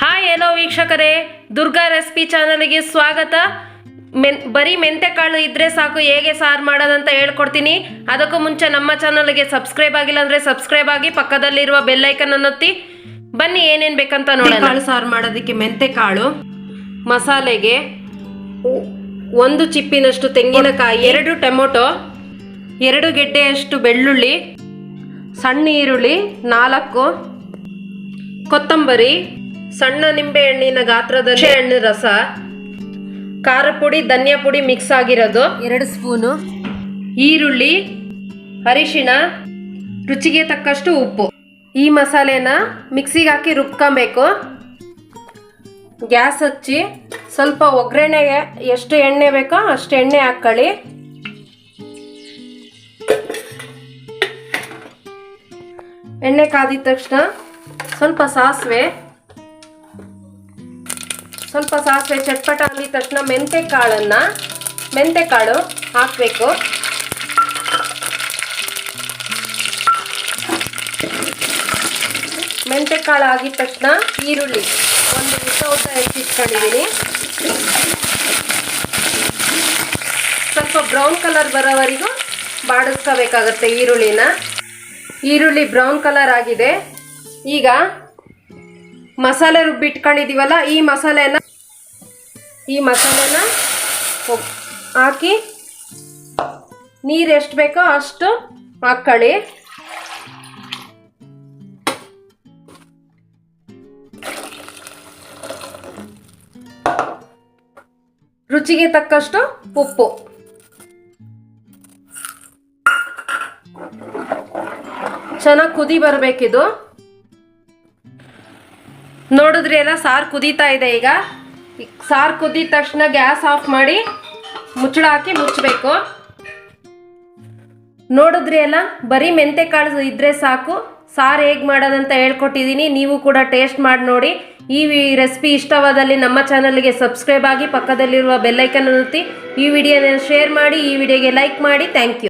Hi ಏನೋ ವೀಕ್ಷಕರೇ. Durga recipe ಚಾನಲ್ಗೆ ಸ್ವಾಗತ. ಮೆನ್ ಬರೀ ಮೆಂತೆಕಾಳು ಇದ್ರೆ ಸಾಕು ಹೇಗೆ ಸಾರು ಮಾಡೋದಂತ ಹೇಳ್ಕೊಡ್ತೀನಿ. ಅದಕ್ಕೂ ಮುಂಚೆ ನಮ್ಮ ಚಾನಲ್ಗೆ ಸಬ್ಸ್ಕ್ರೈಬ್ ಆಗಿಲ್ಲ ಅಂದ್ರೆ ಸಬ್ಸ್ಕ್ರೈಬ್ ಆಗಿ ಪಕ್ಕದಲ್ಲಿರುವ ಬೆಲ್ ಐಕನ್ ಅನ್ನು ಒತ್ತಿ. ಬನ್ನಿ ಏನೇನ್ ಬೇಕಂತ ನೋಡೋಣ. ಕಾಳು ಸಾರು ಮಾಡೋದಕ್ಕೆ ಮೆಂತೆಕಾಳು ಮಸಾಲೆಗೆ ಒಂದು ಚಿಪ್ಪಿನಷ್ಟು ತೆಂಗಿನಕಾಯಿ ಎರಡು ಟೊಮೊಟೊ ಎರಡು ಗೆಡ್ಡೆಯಷ್ಟು ಬೆಳ್ಳುಳ್ಳಿ ಸಣ್ಣ ಈರುಳ್ಳಿ ನಾಲ್ಕು. ಕೊತ್ತಂಬರಿ ಸಣ್ಣ ನಿಂಬೆ ಹಣ್ಣಿನ ಗಾತ್ರದ ಹಣ್ಣು ರಸ. ಖಾರ ಪುಡಿ ಧನಿಯಾ ಪುಡಿ ಮಿಕ್ಸ್ ಆಗಿರೋದು. ಎರಡು ಸ್ಪೂನು. ಈರುಳ್ಳಿ ಅರಿಶಿಣ ರುಚಿಗೆ ತಕ್ಕಷ್ಟು ಉಪ್ಪು. ಈ ಮಸಾಲೆನ ಮಿಕ್ಸಿಗೆ ಹಾಕಿ ರುಬ್ಕೊಬೇಕು. ಗ್ಯಾಸ್ ಹಚ್ಚಿ ಸ್ವಲ್ಪ ಒಗ್ಗರಣೆಗೆ ಎಷ್ಟು ಎಣ್ಣೆ ಬೇಕೋ ಅಷ್ಟು ಎಣ್ಣೆ ಹಾಕ್ಕೊಳ್ಳಿ ಎಣ್ಣೆ ಕಾದಿದ ತಕ್ಷಣ ಸ್ವಲ್ಪ ಸಾಸಿವೆ ಸ್ವಲ್ಪ ಸಾಸಿವೆ ಚಟ್ಪಟ ಆಗಿದ ತಕ್ಷಣ ಮೆಂತೆ ಕಾಳನ್ನು ಮೆಂತೆ ಕಾಳು ಹಾಕಬೇಕು. ಮೆಂತೆ ಕಾಳು ಆಗಿದ ತಕ್ಷಣ ಈರುಳ್ಳಿ, ಒಂದು ಉದ್ದ ಉದ್ದ ಹೆಚ್ಚಿಟ್ಕೊಂಡಿದ್ದೀನಿ ಸ್ವಲ್ಪ ಬ್ರೌನ್ ಕಲರ್ ಬರೋವರೆಗೂ ಬಾಡಿಸ್ಕೋಬೇಕಾಗತ್ತೆ ಈರುಳ್ಳಿನ. ಈರುಳ್ಳಿ ಬ್ರೌನ್ ಕಲರ್ ಆಗಿದೆ. ಈಗ ಮಸಾಲೆ ರುಬ್ಬಿಟ್ಕೊಂಡಿದ್ದೀವಲ್ಲ, ಈ ಮಸಾಲೆನ ಈ ಮಸಾಲೆನ ಹಾಕಿ ನೀರು ಎಷ್ಟು ಬೇಕೋ ಅಷ್ಟು ಹಾಕ್ಕೊಳ್ಳಿ ರುಚಿಗೆ ತಕ್ಕಷ್ಟು ಉಪ್ಪು. ಚೆನ್ನಾಗಿ ಕುದಿ ಬರಬೇಕಿದು. ನೋಡಿದ್ರಿ ಎಲ್ಲ ಸಾರು ಕುದೀತಾ ಇದೆ ಈಗ. ಸಾರು ಕುದಿದ ತಕ್ಷಣ ಗ್ಯಾಸ್ ಆಫ್ ಮಾಡಿ ಮುಚ್ಚಳ ಹಾಕಿ ಮುಚ್ಚಬೇಕು. ನೋಡಿದ್ರಿ ಎಲ್ಲ, ಬರೀ ಮೆಂತೆಕಾಳು ಇದ್ರೆ ಸಾಕು. ಸಾರು ಹೇಗೆ ಮಾಡೋದಂತ ಹೇಳ್ಕೊಟ್ಟಿದ್ದೀನಿ ನೀವು ಕೂಡ ಟೇಸ್ಟ್ ಮಾಡಿ ನೋಡಿ. ಈ ರೆಸಿಪಿ ಇಷ್ಟವಾದಲ್ಲಿ ನಮ್ಮ ಚಾನಲ್ಗೆ ಸಬ್ಸ್ಕ್ರೈಬ್ ಆಗಿ ಪಕ್ಕದಲ್ಲಿರುವ ಬೆಲ್ಲೈಕನ್ ಒತ್ತಿ ಈ ವಿಡಿಯೋನ ಶೇರ್ ಮಾಡಿ, ಈ ವಿಡಿಯೋಗೆ ಲೈಕ್ ಮಾಡಿ. Thank you.